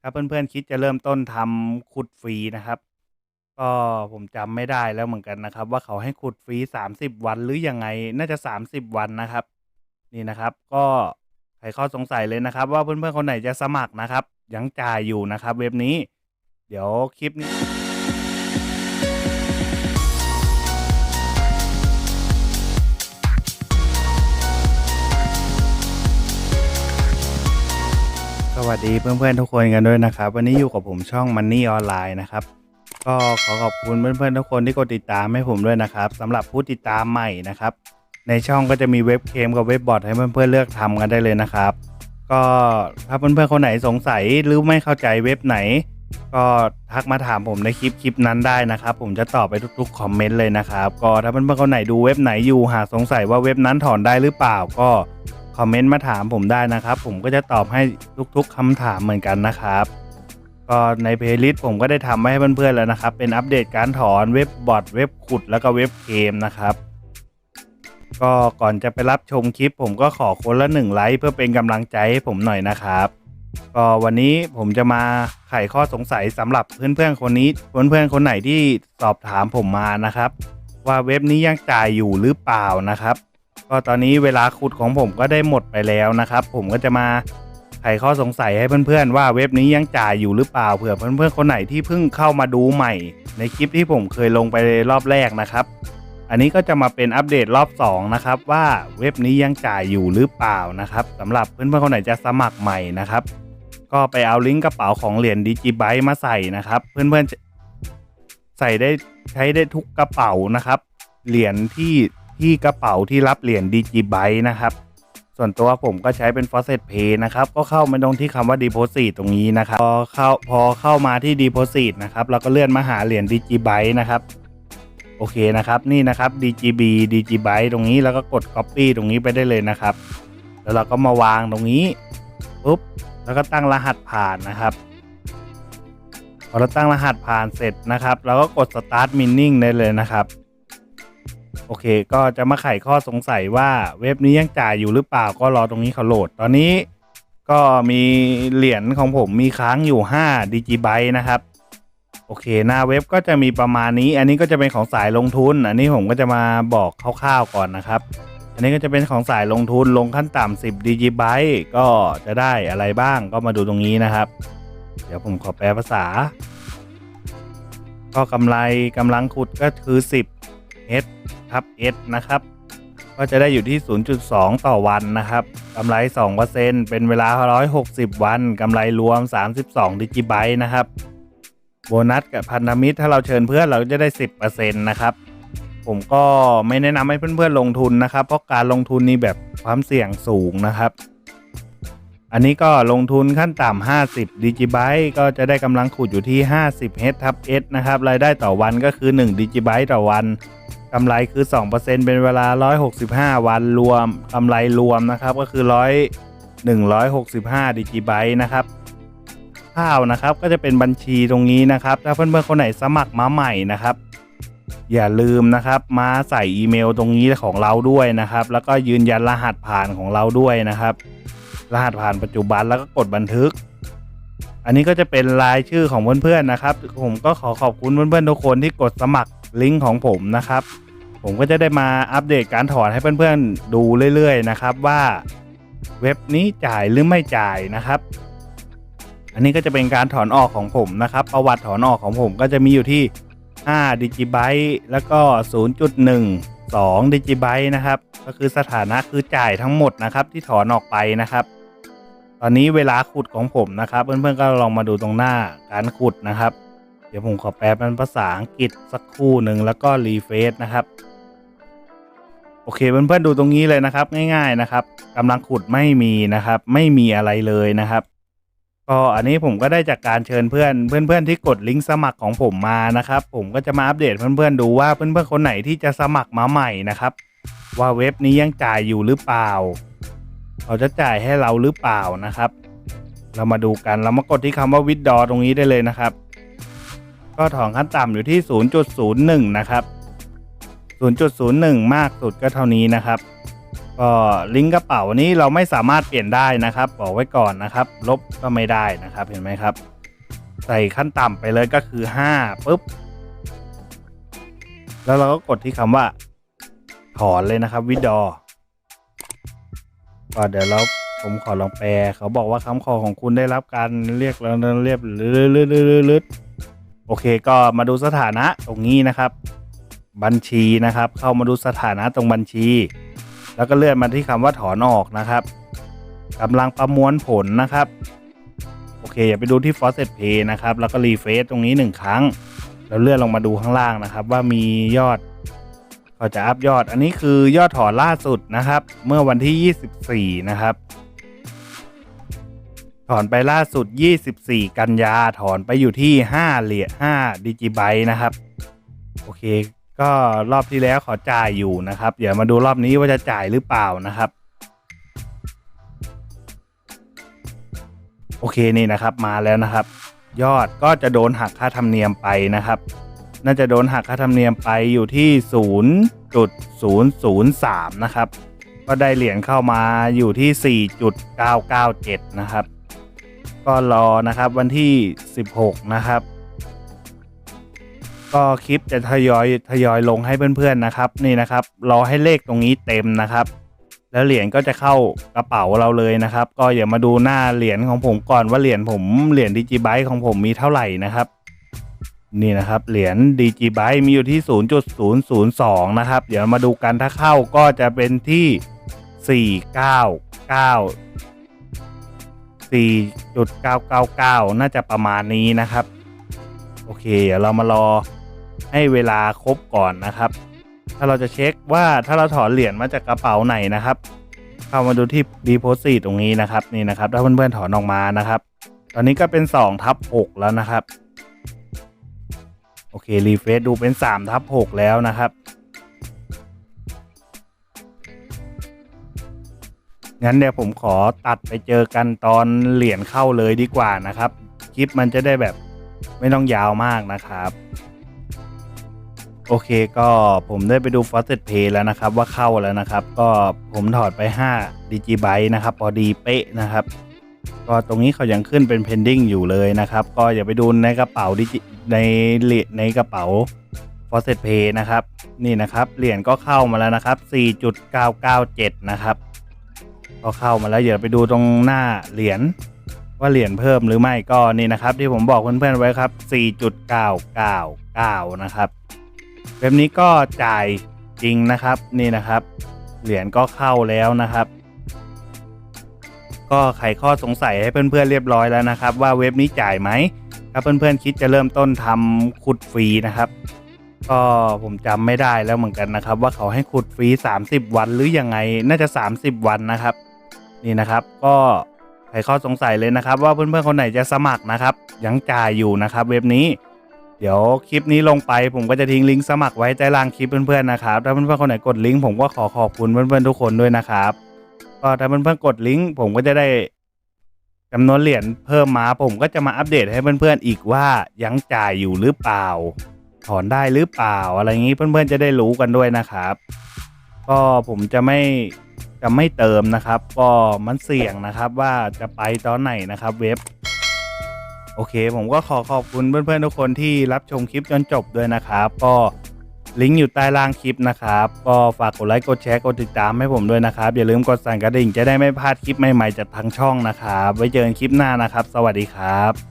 ถ้าเพื่อนๆคิดจะเริ่มต้นทำขุดฟรีนะครับ ก็ผมจำไม่ได้แล้วเหมือนกันนะครับ ว่าเขาให้ขุดฟรี 30 วันหรือยังไงน่าจะ 30 วันนะครับ นี่นะครับ ก็ใครข้อสงสัยเลยนะครับ ว่าเพื่อนๆคนไหนจะสมัครนะครับ ยังจ่ายอยู่นะครับ เว็บนี้ เดี๋ยวคลิปนี้ วัสดีเพื่อนๆทุกคนกันด้วยนะครับ วันนี้อยู่กับผมช่อง Money ออนไลน์นะครับ ก็ขอขอบคุณเพื่อนๆทุกคนที่กดติดตามให้ผมด้วยนะครับสำหรับผู้ติดตามใหม่นะครับ ในช่องก็จะมีเว็บเคมกับเว็บบอทให้เพื่อนๆเลือกทำกันได้เลยนะครับ ก็ถ้าเพื่อนๆคนไหนสงสัยหรือไม่เข้าใจเว็บไหน ก็ทักมาถามผมในคลิปคลิปนั้นได้นะครับ ผมจะตอบไปทุกๆคอมเมนต์เลยนะครับก็ถ้าเพื่อนๆคนไหนดูเว็บไหนอยู่หากสงสัยว่าเว็บนั้นถอนได้หรือเปล่าก็ คอมเมนต์มาถามผมได้นะครับ ผมก็จะตอบให้ทุกๆคำถามเหมือนกันนะครับ ก็ในเพลย์ลิสต์ผมก็ได้ทำไว้ให้เพื่อนๆแล้วนะครับ เป็นอัปเดตการถอนเว็บบอทเว็บขุดแล้วก็เว็บเกมนะครับ ก็ก่อนจะไปรับชมคลิป ผมก็ขอคนละหนึ่งไลค์เพื่อเป็นกำลังใจให้ผมหน่อยนะครับ ก็วันนี้ผมจะมาไขข้อสงสัยสำหรับเพื่อนๆคนนี้เพื่อนๆคนไหนที่สอบถามผมมานะครับ ว่าเว็บนี้ยังจ่ายอยู่หรือเปล่านะครับ ก็ตอนนี้เวลาขุดของผมก็ได้หมดไปแล้วนะครับ ผมก็จะมาไขข้อสงสัยให้เพื่อนๆ ว่าเว็บนี้ยังจ่ายอยู่หรือเปล่าเผื่อเพื่อนๆคนไหนที่เพิ่งเข้ามาดูใหม่ ในคลิปที่ผมเคยลงไปรอบแรกนะครับ อันนี้ก็จะมาเป็นอัปเดตรอบ 2 นะครับ ว่าเว็บนี้ยังจ่ายอยู่หรือเปล่านะครับสำหรับเพื่อนๆคนไหนจะสมัครใหม่นะครับ ก็ไปเอาลิงก์กระเป๋าของเหรียญดิจิไบต์มาใส่นะครับ เพื่อนๆใส่ได้ใช้ได้ทุกกระเป๋านะครับเหรียญที่ ที่กระเป๋าที่รับเหรียญดิจิไบต์นะครับ ส่วนตัวผมก็ใช้เป็น Faucet Pay นะครับ ก็เข้ามาตรงที่คำว่า Deposit ตรงนี้นะครับ พอเข้าพอเข้ามาที่ Deposit นะครับเราก็เลื่อนมาหาเหรียญดิจิไบต์นะครับ โอเคนะครับ นี่นะครับ DGB DGbyte ตรงนี้แล้วก็กด Copy ตรงนี้ไปได้เลยนะครับ แล้วเราก็มาวางตรงนี้ปุ๊บแล้วก็ตั้งรหัสผ่านนะครับพอเราตั้งรหัสผ่านเสร็จนะครับ เราก็กด Start Mining ได้เลยนะครับ โอเค ก็จะมาไขข้อสงสัยว่าเว็บนี้ยังจ่ายอยู่หรือเปล่าก็รอตรงนี้เขาโหลด ตอนนี้ก็มีเหรียญของผมมีค้างอยู่5 Digibyte นะครับ โอเค หน้าเว็บก็จะมีประมาณนี้ อันนี้ก็จะเป็นของสายลงทุน อันนี้ผมก็จะมาบอกคร่าวๆก่อนนะครับ อันนี้ก็จะเป็นของสายลงทุนลงขั้นต่ำ10ดิจิไบต์ก็จะได้อะไรบ้างก็มาดูตรงนี้นะครับ เดี๋ยวผมขอแปลภาษา ก็กำไรกำลังขุดก็คือ 10 h ทับ s นะครับ ก็จะได้อยู่ที่ 0.2 ต่อวันนะครับกำไร 2%เป็นเวลา 160 วันกำไรรวม 32ดิจิไบต์นะครับ โบนัสกับพันธมิตรถ้าเราเชิญเพื่อนเราจะได้ 10%นะครับ ผมก็ไม่แนะนำให้เพื่อนๆลงทุนนะครับ เพราะการลงทุนนี่แบบความเสี่ยงสูงนะครับอันนี้ก็ลงทุนขั้นต่ำ 50ดิจิไบต์ก็จะได้กำลังขุดอยู่ที่ 50 h ทับ s นะครับ รายได้ต่อวันก็คือ 1ดิจิไบต์ต่อวัน กำไรคือ 2%เป็นเวลา 165 วันรวมกำไรรวมนะครับก็คือ100 165ดิจิไบต์นะครับข้าวนะครับก็จะเป็นบัญชีตรงนี้นะครับ ถ้าเพื่อนๆคนไหนสมัครมาใหม่นะครับ อย่าลืมนะครับมาใส่อีเมลตรงนี้ของเราด้วยนะครับ แล้วก็ยืนยันรหัสผ่านของเราด้วยนะครับ รหัสผ่านปัจจุบันแล้วก็กดบันทึก อันนี้ก็จะเป็นรายชื่อของเพื่อนๆนะครับ ผมก็ขอขอบคุณเพื่อนๆทุกคนที่กดสมัคร ลิงก์ของผมนะครับ ผมก็จะได้มาอัปเดตการถอนให้เพื่อนๆดูเรื่อยๆนะครับว่าเว็บนี้จ่ายหรือไม่จ่ายนะครับ อันนี้ก็จะเป็นการถอนออกของผมนะครับ ประวัติถอนออกของผมก็จะมีอยู่ที่5ดิจิไบต์แล้วก็ 0.12ดิจิไบต์นะครับ ก็คือสถานะคือจ่ายทั้งหมดนะครับ ที่ถอนออกไปนะครับ ตอนนี้เวลาขุดของผมนะครับ เพื่อนๆก็ลองมาดูตรงหน้าการขุดนะครับ เดี๋ยวผมขอแปลเป็นภาษาอังกฤษสักครู่หนึ่งแล้วก็รีเฟซนะครับ โอเคเพื่อนๆดูตรงนี้เลยนะครับ ง่ายๆนะครับกำลังขุดไม่มีนะครับ ไม่มีอะไรเลยนะครับก็อันนี้ผมก็ได้จากการเชิญเพื่อนเพื่อนๆที่กดลิงก์สมัครของผมมานะครับ ผมก็จะมาอัปเดตเพื่อนๆดูว่าเพื่อนๆคนไหนที่จะสมัครมาใหม่นะครับ ว่าเว็บนี้ยังจ่ายอยู่หรือเปล่าเขาจะจ่ายให้เราหรือเปล่านะครับ เรามาดูกันเรามากดที่คำว่าวิดดอตรงนี้ได้เลยนะครับ ก็ถอนขั้นต่ำอยู่ที่ 0.01 นะครับ 0.01 มากสุดก็เท่านี้นะครับ ก็ลิงก์กระเป๋านี้เราไม่สามารถเปลี่ยนได้นะครับ บอกไว้ก่อนนะครับ ลบก็ไม่ได้นะครับ เห็นไหมครับ ใส่ขั้นต่ำไปเลยก็คือ 5ปุ๊บ แล้วเราก็กดที่คำว่า ถอนเลยนะครับวิดอก็เดี๋ยวเราผมขอลองแปล เขาบอกว่าคำขอของคุณได้รับการเรียกแล้วเรียบลืดๆๆๆ โอเคก็มาดูสถานะตรงนี้นะครับ บัญชีนะครับ เข้ามาดูสถานะตรงบัญชี แล้วก็เลื่อนมาที่คำว่าถอนออกนะครับกำลังประมวลผลนะครับ โอเค อย่าไปดูที่ Faucet Pay นะครับ แล้วก็รีเฟซตรงนี้หนึ่งครั้ง แล้วเลื่อนลงมาดูข้างล่างนะครับ ว่ามียอดก็จะอัพยอด อันนี้คือยอดถอนล่าสุดนะครับ เมื่อวันที่ 24 นะครับ ถอนไปล่าสุด 24 กันยาถอนไปอยู่ที่ 5 เหรียญ5ดิจิไบต์นะครับ โอเค ก็รอบที่แล้วขอจ่ายอยู่นะครับ เดี๋ยวมาดูรอบนี้ว่าจะจ่ายหรือเปล่านะครับ โอเคนี่นะครับมาแล้วนะครับ ยอดก็จะโดนหักค่าธรรมเนียมไปนะครับ น่าจะโดนหักค่าธรรมเนียมไปอยู่ที่ 0.003 นะครับ ก็ได้เหรียญเข้ามาอยู่ที่ 4.997 นะครับ ก็รอนะครับวันที่ 16 นะครับ ก็คลิปจะทยอยทยอยลงให้เพื่อนๆนะครับ นี่นะครับ รอให้เลขตรงนี้เต็มนะครับ แล้วเหรียญก็จะเข้ากระเป๋าเราเลยนะครับ ก็อย่ามาดูหน้าเหรียญของผมก่อนว่าเหรียญผมเหรียญดิจิไบต์ของผมมีเท่าไหร่นะครับนี่นะครับเหรียญดิจิไบต์มีอยู่ที่ 0.002 นะครับ เดี๋ยวมาดูกันถ้าเข้าก็จะเป็นที่ 499 4.999 น่าจะประมาณนี้นะครับ โอเค เดี๋ยวเรามารอให้เวลาครบก่อนนะครับ ถ้าเราจะเช็คว่าถ้าเราถอนเหรียญมาจากกระเป๋าไหนนะครับ เข้ามาดูที่ deposit ตรงนี้นะครับนี่นะครับ ถ้าเพื่อนๆถอนออกมานะครับ ตอนนี้ก็เป็น2ทับ6แล้วนะครับ โอเครีเฟซดูเป็น3ทับ6แล้วนะครับ งั้นเดี๋ยวผมขอตัดไปเจอกันตอนเหรียญเข้าเลยดีกว่านะครับ คลิปมันจะได้แบบไม่ต้องยาวมากนะครับ โอเคก็ผมได้ไปดู Faucet Pay แล้วนะครับ ว่าเข้าแล้วนะครับ ก็ผมถอดไป5 d i g i b y t e นะครับ พอดีเป๊ะนะครับ ก็ตรงนี้เขายังขึ้นเป็น pending อยู่เลยนะครับ ก็อย่าไปดูในกระเป๋าดิจิในเหรียญในกระเป๋า Faucet Pay นะครับ นี่นะครับเหรียญก็เข้ามาแล้วนะครับ 4.997 นะครับ ก็เข้ามาแล้วอย่าไปดูตรงหน้าเหรียญว่าเหรียญเพิ่มหรือไม่ก็นี่นะครับ ที่ผมบอกเพื่อนๆไว้ครับ 4.999 นะครับเว็บนี้ก็จ่ายจริงนะครับนี่นะครับ เหรียญก็เข้าแล้วนะครับ ก็ไขข้อสงสัยให้เพื่อนๆเรียบร้อยแล้วนะครับ ว่าเว็บนี้จ่ายไหมถ้าเพื่อนๆคิดจะเริ่มต้นทำขุดฟรีนะครับ ก็ผมจำไม่ได้แล้วเหมือนกันนะครับ ว่าเขาให้ขุดฟรี 30 วันหรือยังไงน่าจะ 30 วันนะครับ นี่นะครับก็ไขข้อสงสัยเลยนะครับ ว่าเพื่อนๆคนไหนจะสมัครนะครับ ยังจ่ายอยู่นะครับ เว็บนี้ เดี๋ยวคลิปนี้ลงไป ผมก็จะทิ้งลิงก์สมัครไว้ใต้ล่างคลิปเพื่อนๆนะครับถ้าเพื่อนๆคนไหนกดลิงก์ผมก็ขอขอบคุณเพื่อนๆทุกคนด้วยนะครับก็ถ้าเพื่อนๆกดลิงก์ผมก็จะได้จำนวนเหรียญเพิ่มมาผมก็จะมาอัปเดตให้เพื่อนๆอีกว่ายังจ่ายอยู่หรือเปล่า ถอนได้หรือเปล่า อะไรอย่างนี้เพื่อนๆจะได้รู้กันด้วยนะครับ ก็ผมจะไม่ จะไม่เติมนะครับ ก็มันเสี่ยงนะครับว่าจะไปตอนไหนนะครับเว็บ โอเค ผมก็ขอขอบคุณเพื่อนๆทุกคนที่รับชมคลิปจนจบด้วยนะครับ ก็ลิงก์อยู่ใต้ล่างคลิปนะครับ ก็ฝากกดไลค์กดแชร์กดติดตามให้ผมด้วยนะครับ อย่าลืมกดสั่นกระดิ่งจะได้ไม่พลาดคลิปใหม่ๆจากทางช่องนะครับ ไว้เจอกันคลิปหน้านะครับ สวัสดีครับ